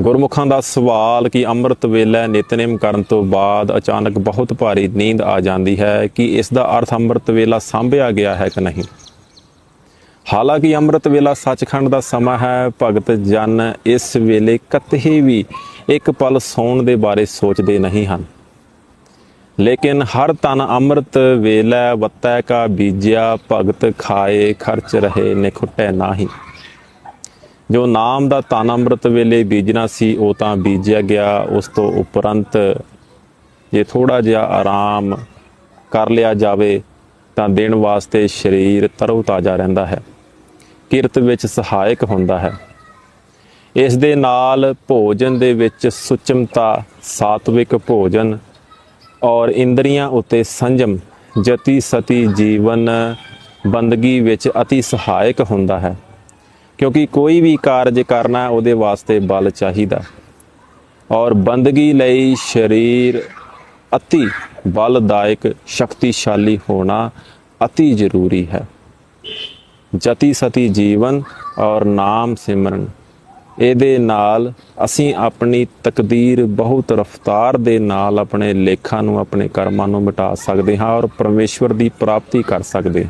ਗੁਰਮੁਖਾਂ ਦਾ ਸਵਾਲ ਕਿ ਅੰਮ੍ਰਿਤ ਵੇਲੇ ਨਿਤਨੇਮ ਕਰਨ ਤੋਂ ਬਾਅਦ ਅਚਾਨਕ ਬਹੁਤ ਭਾਰੀ ਨੀਂਦ ਆ ਜਾਂਦੀ ਹੈ, ਕਿ ਇਸ ਦਾ ਅਰਥ ਅੰਮ੍ਰਿਤ ਵੇਲਾ ਸਾਂਭਿਆ ਗਿਆ ਹੈ ਕਿ ਨਹੀਂ? ਹਾਲਾਂਕਿ ਅੰਮ੍ਰਿਤ ਵੇਲਾ ਸੱਚਖੰਡ ਦਾ ਸਮਾਂ ਹੈ, ਭਗਤ ਜਨ ਇਸ ਵੇਲੇ ਕਤਹੀ ਵੀ ਇੱਕ ਪਲ ਸੌਣ ਦੇ ਬਾਰੇ ਸੋਚਦੇ ਨਹੀਂ ਹਨ। ਲੇਕਿਨ ਹਰ ਤਨ ਅੰਮ੍ਰਿਤ ਵੇਲਾ ਵੱਤੈ ਕਾ ਬੀਜਿਆ, ਭਗਤ ਖਾਏ ਖਰਚ ਰਹੇ ਨਿਖੁੱਟੈ ਨਾਹੀ। ਜੋ ਨਾਮ ਦਾ ਤਨ ਅੰਮ੍ਰਿਤ ਵੇਲੇ ਬੀਜਣਾ ਸੀ, ਉਹ ਤਾਂ ਬੀਜਿਆ ਗਿਆ। ਉਸ ਤੋਂ ਉਪਰੰਤ ਜੇ ਥੋੜਾ ਜਿਹਾ ਆਰਾਮ ਕਰ ਲਿਆ ਜਾਵੇ, ਤਾਂ ਦਿਨ ਵਾਸਤੇ ਸਰੀਰ ਤਰੋ ਤਾਜ਼ਾ ਰਹਿੰਦਾ ਹੈ, ਕਿਰਤ ਵਿੱਚ ਸਹਾਇਕ ਹੁੰਦਾ ਹੈ। ਇਸ ਦੇ ਨਾਲ ਭੋਜਨ ਦੇ ਵਿੱਚ ਸੁਚਮਤਾ, ਸਾਤਵਿਕ ਭੋਜਨ ਔਰ ਇੰਦਰੀਆਂ ਉਤੇ ਸੰਜਮ ਜਤੀ ਸਤੀ ਜੀਵਨ, ਬੰਦਗੀ ਵਿੱਚ ਅਤੀ ਸਹਾਇਕ ਹੁੰਦਾ ਹੈ। ਕਿਉਂਕਿ ਕੋਈ ਵੀ ਕਾਰਜ ਕਰਨਾ ਉਹਦੇ ਵਾਸਤੇ ਬਲ ਚਾਹੀਦਾ। ਔਰ ਬੰਦਗੀ ਲਈ ਸਰੀਰ ਅਤੀ ਬਲਦਾਇਕ, ਸ਼ਕਤੀਸ਼ਾਲੀ ਹੋਣਾ ਅਤੀ ਜ਼ਰੂਰੀ ਹੈ। ਜਤੀ ਸਤੀ ਜੀਵਨ ਔਰ ਨਾਮ ਸਿਮਰਨ, ਇਹਦੇ ਨਾਲ ਅਸੀਂ ਆਪਣੀ ਤਕਦੀਰ ਬਹੁਤ ਰਫਤਾਰ ਦੇ ਨਾਲ ਆਪਣੇ ਲੇਖਾਂ ਨੂੰ, ਆਪਣੇ ਕਰਮਾਂ ਨੂੰ ਮਿਟਾ ਸਕਦੇ ਹਾਂ ਔਰ ਪਰਮੇਸ਼ਵਰ ਦੀ ਪ੍ਰਾਪਤੀ ਕਰ ਸਕਦੇ ਹਾਂ।